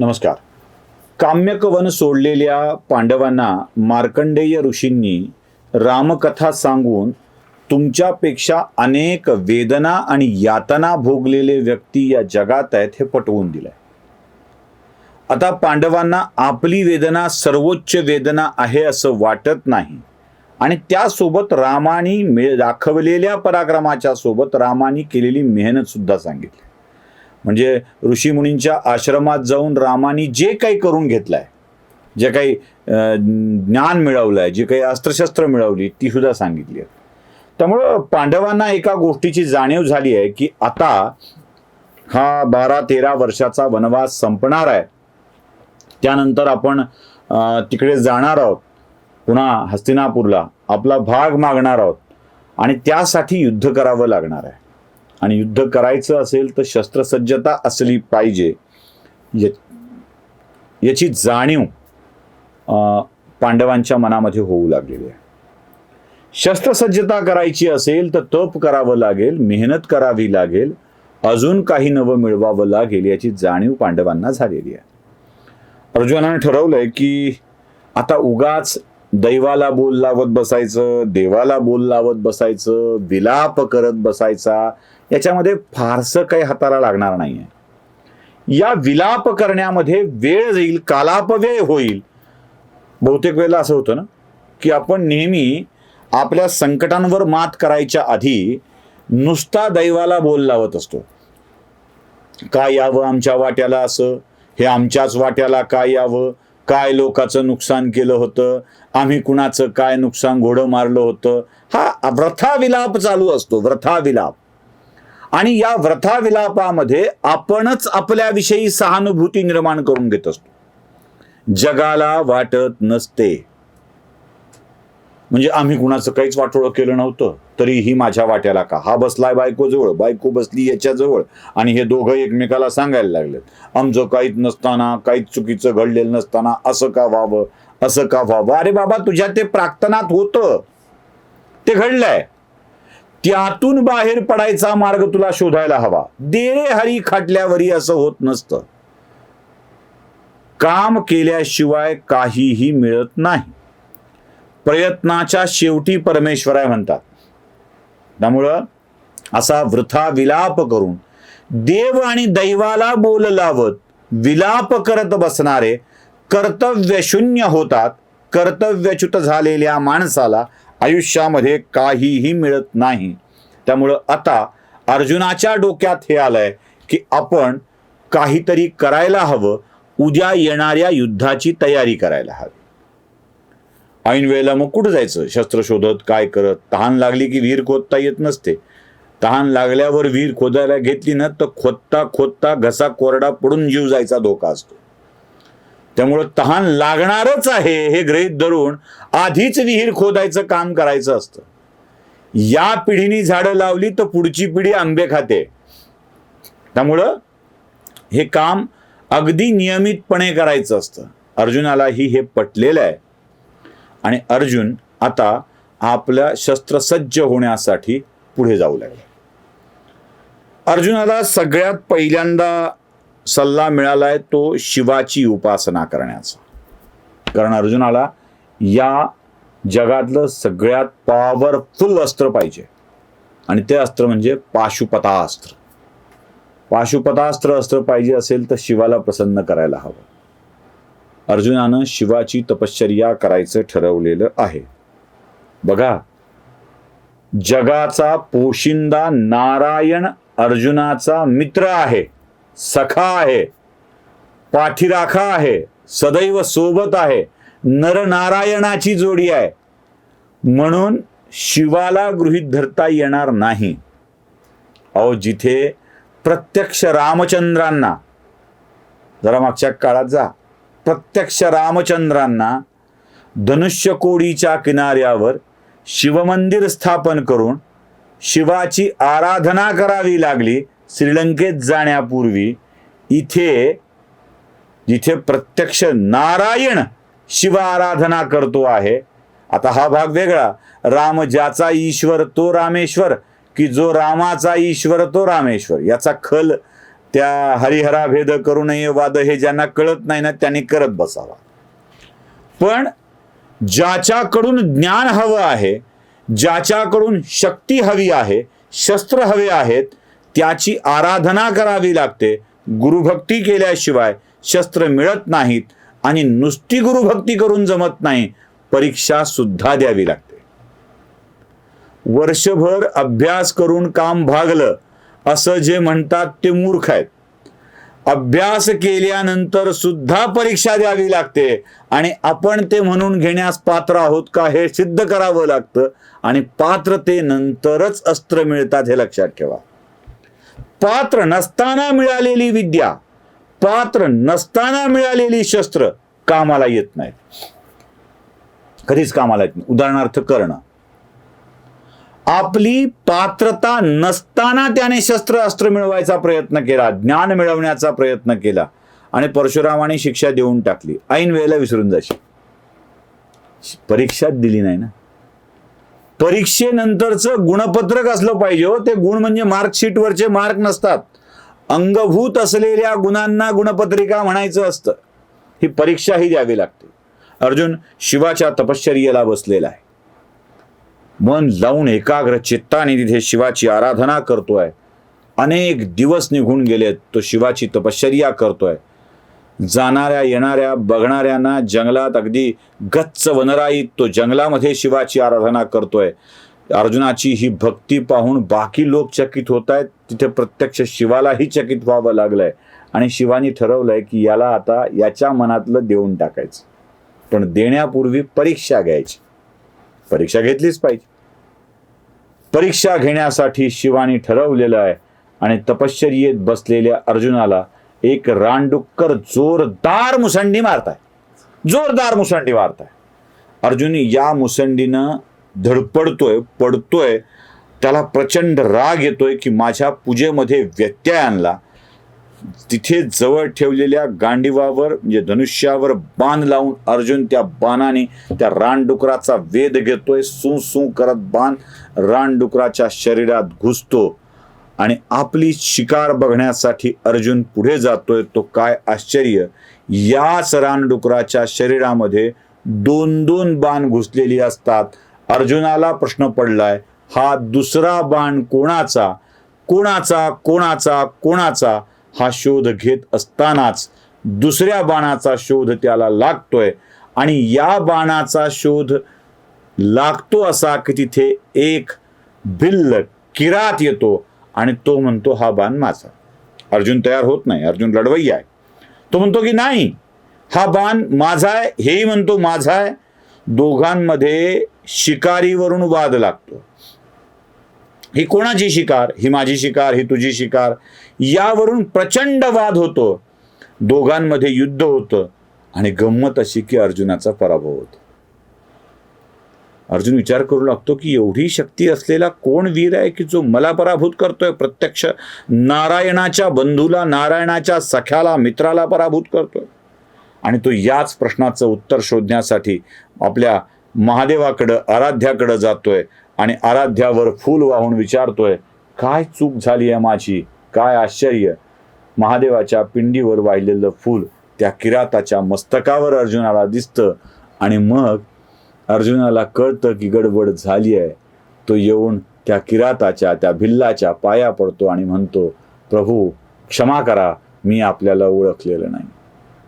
नमस्कार. काम्यकवन सोडलेल्या पांडवांना मार्कंडेय ऋषींनी रामकथा सांगून तुमच्यापेक्षा अनेक वेदना आणि यातना भोगलेले व्यक्ती या जगात आहेत हे पटवून दिलंय. आता पांडवांना आपली वेदना सर्वोच्च वेदना आहे असं वाटत नाही. आणि त्यासोबत रामानी दाखवलेल्या पराक्रमाच्या सोबत रामानी केलेली मेहनत सुद्धा सांगितली. म्हणजे ऋषीमुनींच्या आश्रमात जाऊन रामानी जे काही करून घेतलंय जे काही ज्ञान ज्ञान मिळवलंय जे काही अस्त्रशस्त्र मिळवली ती सुद्धा सांगितली. आहे त्यामुळं पांडवांना एका गोष्टीची जाणीव झाली आहे की आता हा बारा तेरा वर्षाचा वनवास संपणार आहे. त्यानंतर आपण तिकडे जाणार आहोत पुन्हा हस्तिनापूरला आपला भाग मागणार आहोत आणि त्यासाठी युद्ध करावं लागणार आहे. आणि युद्ध करायचं असेल तर शस्त्रसज्जता असली पाहिजे. याची जाणीव पांडवांच्या मनामध्ये होऊ लागलेली आहे. शस्त्रसज्जता करायची असेल तर तप करावं लागेल मेहनत करावी लागेल अजून काही नवं मिळवावं लागेल याची जाणीव पांडवांना झालेली आहे. अर्जुनाने ठरवलंय की आता उगाच दैवाला बोल लावत बसायचं देवाला बोल लावत बसायचं विलाप करत बसायचा याच्यामध्ये फारसं काही हाताला लागणार नाहीये. या विलाप करण्यामध्ये वेळ जाईल कालापव्यय होईल. बहुतेक वेळेला असं होतं ना की आपण नेहमी आपल्या संकटांवर मात करायच्या आधी नुसता दैवाला बोल लावत असतो. काय यावं आमच्या वाट्याला असं? हे आमच्याच वाट्याला काय यावं? काय लोकाचं नुकसान केलं होतं? आम्ही कुणाचं काय नुकसान घोडं मारलं होतं? हा व्रथा विलाप चालू असतो व्रथा विलाप आणि या व्रथा विलापामध्ये आपणच आपल्याविषयी सहानुभूती निर्माण करून घेत असतो. जगाला वाटत नसते. म्हणजे आम्ही कुणाचं काहीच वाटोळं केलं नव्हतं तरीही माझ्या वाट्याला का? हा बसलाय बायको जवळ बायको बसली याच्या जवळ. आणि हे दोघं एकमेकाला सांगायला लागलेत आमचं काहीच नसताना काहीच चुकीचं घडलेलं नसताना असं का व्हावं? असं का व्हावं? अरे बाबा तुझ्या ते प्राक्तनात होतं. ते घडलंय. त्यातून बाहेर पडायचा मार्ग तुला शोधायला हवा. देरे हरी खाटल्यावरी असं होत नसतं. काम केल्याशिवाय काहीही मिळत नाही. प्रयत्नाच्या शेवटी परमेश्वराय म्हणतात. त्यामुळं असा वृथा विलाप करून देव आणि दैवाला बोल लावत विलाप करत बसणारे कर्तव्यशून्य होतात. कर्तव्यच्युत झालेल्या माणसाला आयुष्यामध्ये काहीही मिळत नाही. त्यामुळं आता अर्जुनाच्या डोक्यात हे आलंय की आपण काहीतरी करायला हवं उद्या येणाऱ्या युद्धाची तयारी करायला हवी. ऐन वेळेला मग कुठं जायचं? शस्त्र शोधत काय करत? तहान लागली की विहीर खोदता येत नसते. तहान लागल्यावर विहीर खोदायला घेतली ना तर खोदता खोदता घसा कोरडा पडून जीव जायचा धोका असतो. त्यामुळं तहान लागणारच आहे हे गृहित धरून आधीच विहीर खोदायचं काम करायचं असतं. या पिढीने झाडं लावली तर पुढची पिढी आंबे खाते. त्यामुळं हे काम अगदी नियमितपणे करायचं असतं. अर्जुनालाही हे पटलेलं आहे. आणि अर्जुन आता आपल्या शस्त्रसज्ज होण्यासाठी पुढे जाऊ लागला. अर्जुनाला सगळ्यात पहिल्यांदा सल्ला मिळालाय तो शिवाची उपासना करण्याचा. कारण अर्जुनाला या जगातलं सगळ्यात पॉवरफुल अस्त्र पाहिजे. आणि ते अस्त्र म्हणजे पाशुपतास्त्र. पाशुपतास्त्र अस्त्र पाहिजे असेल तर शिवाला प्रसन्न करायला हवं. अर्जुनानं शिवाची तपश्चर्या करायचं ठरवलेलं आहे. बघा जगाचा पोशिंदा नारायण अर्जुनाचा मित्र आहे. सखा आहे पाठीराखा आहे सदैव सोबत आहे नरनारायणाची जोडी आहे. म्हणून शिवाला गृहीत धरता येणार नाही. अहो जिथे प्रत्यक्ष रामचंद्रांना जरा मागच्या काळात जा प्रत्यक्ष रामचंद्रांना धनुष्यकोडीच्या किनाऱ्यावर शिवमंदिर स्थापन करून शिवाची आराधना करावी लागली श्रीलंकेत जाण्यापूर्वी इथे जिथे प्रत्यक्ष नारायण शिव आराधना करतो आहे आता हा भाग वेगळा. राम ज्याचा ईश्वर तो रामेश्वर की जो रामाचा ईश्वर तो रामेश्वर. याचा खल त्या हरिहरा भेद करू नये वाद हे ज्यांना कळत नाही ना त्यांनी करत बसावा. पण ज्याच्याकडून ज्ञान हवं आहे ज्याच्याकडून शक्ती हवी आहे शस्त्र हवे आहेत त्याची आराधना करावी लागते. गुरुभक्ती केल्याशिवाय शस्त्र मिळत नाहीत आणि नुसती गुरुभक्ती करून जमत नाही परीक्षा सुद्धा द्यावी लागते. वर्षभर अभ्यास करून काम भागलं असं जे म्हणतात ते मूर्ख आहेत. अभ्यास केल्यानंतर सुद्धा परीक्षा द्यावी लागते आणि आपण ते म्हणून घेण्यास पात्र आहोत का हे सिद्ध करावं लागतं आणि पात्रतेनंतरच अस्त्र मिळतात हे लक्षात ठेवा. पात्र नसताना मिळालेली विद्या पात्र नसताना मिळालेली शस्त्र कामाला येत नाहीत. कधीच कामाला येत नाही. उदाहरणार्थ कर्ण. आपली पात्रता नसताना त्याने शस्त्र अस्त्र मिळवायचा प्रयत्न केला ज्ञान मिळवण्याचा प्रयत्न केला आणि परशुरामाने शिक्षा देऊन टाकली. ऐन वेळेला विसरून जाशी परीक्षाच दिली नाही ना. परीक्षेनंतरचं गुणपत्रक असलं पाहिजे हो. ते गुण म्हणजे मार्कशीटवरचे मार्क नसतात. अंगभूत असलेल्या गुणांना गुणपत्रिका म्हणायचं असतं. ही परीक्षा ही द्यावी लागते. अर्जुन शिवाच्या तपश्चर्येला बसलेला आहे. मन लावून एकाग्र चित्ताने तिथे शिवाची आराधना करतोय. अनेक दिवस निघून गेलेत तो शिवाची तपश्चर्या करतोय. जाणाऱ्या येणाऱ्या बघणाऱ्यांना जंगलात अगदी गच्च वनराईत तो जंगलामध्ये शिवाची आराधना करतोय. अर्जुनाची ही भक्ती पाहून बाकी लोक चकित होत आहेत तिथे प्रत्यक्ष शिवालाही चकित व्हावं लागलंय. आणि शिवानी ठरवलंय की याला आता याच्या मनातलं देऊन टाकायचं. पण देण्यापूर्वी परीक्षा घ्यायची. परीक्षा घेतलीच पाहिजे. परीक्षा घेण्यासाठी शिवानी ठरवलेलं आहे. आणि तपश्चर्येत बसलेल्या अर्जुनाला एक रानडुक्कर जोरदार मुसंडी मारताय. जोरदार मुसंडी मारताय. अर्जुन या मुसंडीनं धडपडतोय पडतोय. त्याला प्रचंड राग येतोय की माझ्या पूजेमध्ये व्यत्यय आणला. तिथे जवळ ठेवलेल्या गांडीवावर म्हणजे धनुष्यावर बाण लावून अर्जुन त्या बाणाने त्या रानडुकराचा वेध घेतोय. सू सू करत बाण रानडुकराच्या शरीरात घुसतो. आणि आपली शिकार बघण्यासाठी अर्जुन पुढे जातोय. तो काय आश्चर्य. या सरान डुकराच्या शरीरामध्ये दोन दोन बाण घुसलेली असतात. अर्जुनाला प्रश्न पडलाय हा दुसरा बाण कोणाचा? कोणाचा कोणाचा कोणाचा? हा शोध घेत असतानाच दुसऱ्या बाणाचा शोध त्याला लागतोय. आणि या बाणाचा शोध लागतो असा की तिथे एक भिल्ल किरात येतो. आणि तो म्हणतो हा बाण माझा. अर्जुन तयार होत नाही. अर्जुन लढवई आहे. तो म्हणतो की नाही हा बाण माझा आहे. हेही म्हणतो माझा आहे. दोघांमध्ये शिकारीवरून वाद लागतो. ही कोणाची शिकार? ही माझी शिकार? ही तुझी शिकार? यावरून प्रचंड वाद होतो. दोघांमध्ये युद्ध होतं आणि गंमत अशी की अर्जुनाचा पराभव होतो. अर्जुन विचार करू लागतो की एवढी शक्ती असलेला कोण वीर आहे की जो मला पराभूत करतोय? प्रत्यक्ष नारायणाच्या बंधूला नारायणाच्या सख्याला मित्राला पराभूत करतोय. आणि तो याच प्रश्नाचं उत्तर शोधण्यासाठी आपल्या महादेवाकडं आराध्याकडं जातोय आणि आराध्यावर फूल वाहून विचारतोय काय चूक झाली आहे माझी? काय आश्चर्य? महादेवाच्या पिंडीवर वाहिलेलं फूल त्या किराताच्या मस्तकावर अर्जुनाला दिसतं आणि मग अर्जुनाला कळतं की गडबड झाली आहे. तो येऊन त्या किराताच्या त्या भिल्लाच्या पाया पडतो आणि म्हणतो प्रभू क्षमा करा मी आपल्याला ओळखलेलं नाही.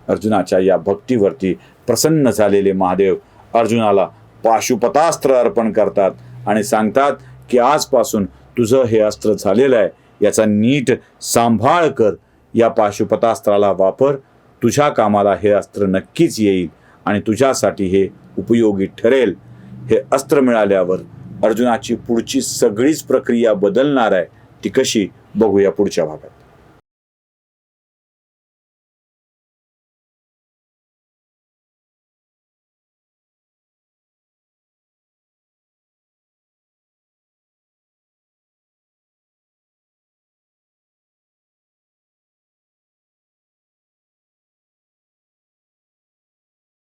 अर्जुनाच्या या भक्तीवरती प्रसन्न झालेले महादेव अर्जुनाला पाशुपतास्त्र अर्पण करतात आणि सांगतात की आजपासून तुझं हे अस्त्र झालेलं आहे याचा नीट सांभाळ कर. या पाशुपतास्त्राला वापर तुझ्या कामाला हे अस्त्र नक्कीच येईल आणि तुझ्यासाठी हे उपयोगी ठरेल हे अस्त्र मिळाल्यावर अर्जुनाची पुढची सगळीच प्रक्रिया बदलणार आहे ती कशी बघूया पुढच्या भागात.